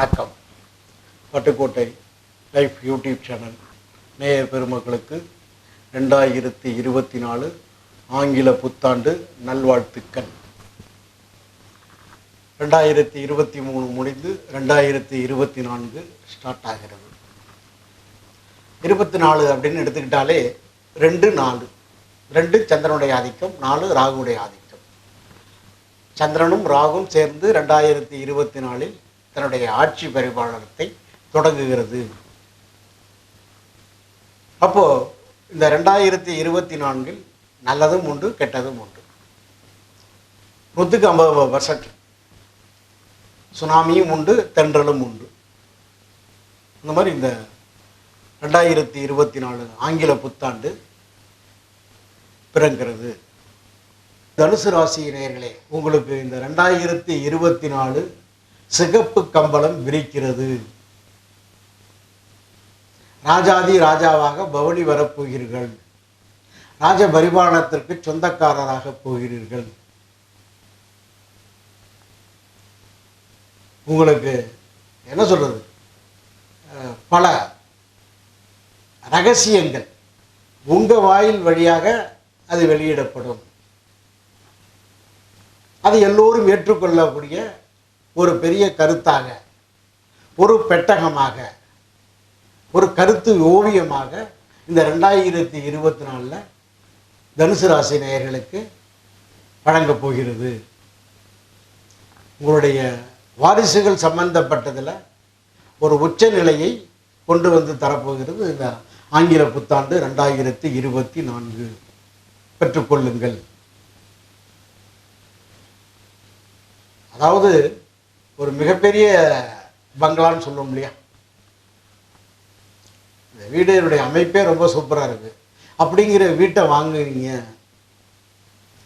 வணக்கம். Pattukkottai life YouTube channel. நேய பெருமக்களுக்கு ரெண்டாயிரத்தி இருபத்தி நாலு ஆங்கில புத்தாண்டு நல்வாழ்த்துக்கள். ரெண்டாயிரத்தி இருபத்தி மூணு முடிந்து ரெண்டாயிரத்தி இருபத்தி நான்கு ஸ்டார்ட் ஆகிறது. இருபத்தி நாலு அப்படின்னு எடுத்துக்கிட்டாலே ரெண்டு நாலு. ரெண்டு சந்திரனுடைய ஆதிக்கம் நாலு ராகுடைய ஆதிக்கம். சந்திரனும் ராகும் சேர்ந்து ரெண்டாயிரத்தி இருபத்தி நாலில் தன்னுடைய ஆட்சி பரிபாலனத்தை தொடங்குகிறது. அப்போ இந்த ரெண்டாயிரத்தி இருபத்தி நான்கில் நல்லதும் உண்டு கெட்டதும் உண்டு. நூற்றுக்கு ஐம்பது பர்சன்ட் சுனாமியும் உண்டு தென்றலும் உண்டு. இந்த மாதிரி இந்த ரெண்டாயிரத்தி இருபத்தி நாலு ஆங்கில புத்தாண்டு பிறங்கிறது தனுசு ராசி நேர்களே உங்களுக்கு இந்த ரெண்டாயிரத்தி இருபத்தி நாலு சிகப்பு கம்பளம் விரிக்கிறது. ராஜாதி ராஜாவாக பவனி வரப்போகிறீர்கள் ராஜ பரிமாணத்திற்கு சொந்தக்காரராக போகிறீர்கள். உங்களுக்கு என்ன சொல்றது? பல ரகசியங்கள் உங்க வாயில் வழியாக அது வெளியிடப்படும். அது எல்லோரும் ஏற்றுக்கொள்ளக்கூடிய ஒரு பெரிய கருத்தாக ஒரு பெட்டகமாக ஒரு கருத்து ஓவியமாக இந்த ரெண்டாயிரத்தி இருபத்தி நாலில் தனுசு ராசி நேயர்களுக்கு வழங்கப் போகிறது. உங்களுடைய வாரிசுகள் சம்பந்தப்பட்டதில் ஒரு உச்ச நிலையை கொண்டு வந்து தரப்போகிறது இந்த ஆங்கில புத்தாண்டு ரெண்டாயிரத்தி இருபத்தி நான்கு. பெற்றுக்கொள்ளுங்கள். அதாவது ஒரு மிகப்பெரிய பங்களான்னு சொல்லுவோம் இல்லையா? இந்த வீடுடைய அமைப்பே ரொம்ப சூப்பராக இருக்குது அப்படிங்கிற வீட்டை வாங்குவீங்க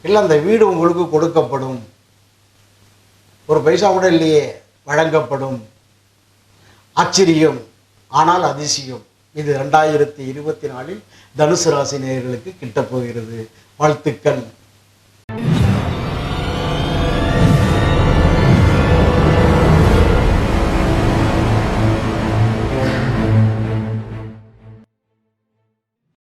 இல்லை அந்த வீடு உங்களுக்கு கொடுக்கப்படும். ஒரு பைசா கூட இல்லையே வழங்கப்படும். ஆச்சரியம் ஆனால் அதிசயம். இது ரெண்டாயிரத்தி இருபத்தி நாலில் தனுசு ராசி நேயர்களுக்கு கிட்டப் போகிறது. வாழ்த்துக்கள்.